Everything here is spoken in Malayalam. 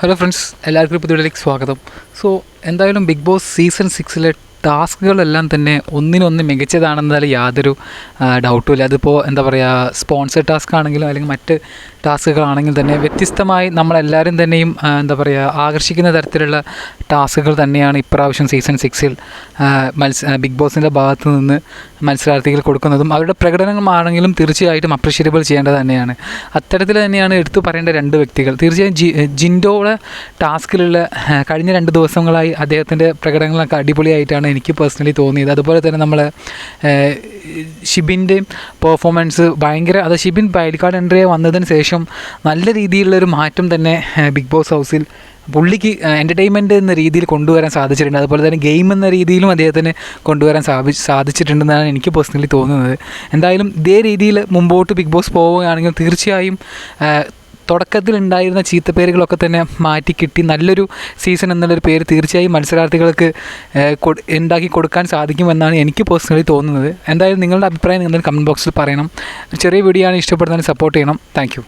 ഹലോ ഫ്രണ്ട്സ് എല്ലാവർക്കും പുതിയതിലേക്ക് സ്വാഗതം. സോ എന്തായാലും ബിഗ് ബോസ് സീസൺ സിക്സിലെ ടാസ്കുകളെല്ലാം തന്നെ ഒന്നിനൊന്ന് മികച്ചതാണെന്നാൽ യാതൊരു ഡൗട്ടും ഇല്ല അതിപ്പോൾ എന്താ പറയുക സ്പോൺസർ ടാസ്ക് ആണെങ്കിലും അല്ലെങ്കിൽ മറ്റ് ടാസ്കുകളാണെങ്കിൽ തന്നെ വ്യത്യസ്തമായി നമ്മളെല്ലാവരും തന്നെയും എന്താ പറയുക ആകർഷിക്കുന്ന തരത്തിലുള്ള ടാസ്കുകൾ തന്നെയാണ് ഇപ്രാവശ്യം സീസൺ സിക്സിൽ മത്സ ബിഗ് ബോസിന്റെ ഭാഗത്ത് നിന്ന് മത്സരാർത്ഥികൾ കൊടുക്കുന്നതും അവരുടെ പ്രകടനങ്ങളാണെങ്കിലും തീർച്ചയായിട്ടും അപ്രിഷ്യേറ്റബിൾ ചെയ്യേണ്ടത് തന്നെയാണ്. അത്തരത്തിൽ തന്നെയാണ് എടുത്തു പറയേണ്ട രണ്ട് വ്യക്തികൾ. തീർച്ചയായും ജിൻഡോയുടെ ടാസ്കിലുള്ള കഴിഞ്ഞ രണ്ട് ദിവസങ്ങളായി അദ്ദേഹത്തിന്റെ പ്രകടനങ്ങളൊക്കെ അടിപൊളിയായിട്ടാണ് എനിക്ക് പേഴ്സണലി തോന്നിയത്. അതുപോലെ തന്നെ നമ്മൾ ഷിബിന്റെ പെർഫോമൻസ് ഭയങ്കര അത് ഷിബിൻ കാർഡ് എൻട്രി വന്നതിന് ശേഷം നല്ല രീതിയിലുള്ളൊരു മാറ്റം തന്നെ ബിഗ് ബോസ് ഹൗസിൽ പുള്ളിക്ക് എന്റർടൈൻമെന്റ് എന്ന രീതിയിൽ കൊണ്ടുവരാൻ സാധിച്ചിട്ടുണ്ട്. അതുപോലെ തന്നെ ഗെയിം എന്ന രീതിയിലും അദ്ദേഹത്തിന് കൊണ്ടുവരാൻ സാധി സാധിച്ചിട്ടുണ്ടെന്നാണ് എനിക്ക് പേഴ്സണലി തോന്നുന്നത്. എന്തായാലും ഇതേ രീതിയിൽ മുമ്പോട്ട് ബിഗ് ബോസ് പോവുകയാണെങ്കിൽ തീർച്ചയായും തുടക്കത്തിൽ ഉണ്ടായിരുന്ന ചീത്തപ്പേരുകളൊക്കെ തന്നെ മാറ്റി കിട്ടി. നല്ലൊരു സീസൺ എന്നുള്ളൊരു പേര് തീർച്ചയായും മത്സരാർത്ഥികൾക്ക് ഉണ്ടാക്കി കൊടുക്കാൻ സാധിക്കുമെന്നാണ് എനിക്ക് പേഴ്സണലി തോന്നുന്നത്. എന്തായാലും നിങ്ങളുടെ അഭിപ്രായം നിങ്ങളുടെ കമന്റ് ബോക്സിൽ പറയണം. ചെറിയ വീഡിയോ ആണ് ഇഷ്ടപ്പെടുന്നതിന് സപ്പോർട്ട് ചെയ്യണം. താങ്ക്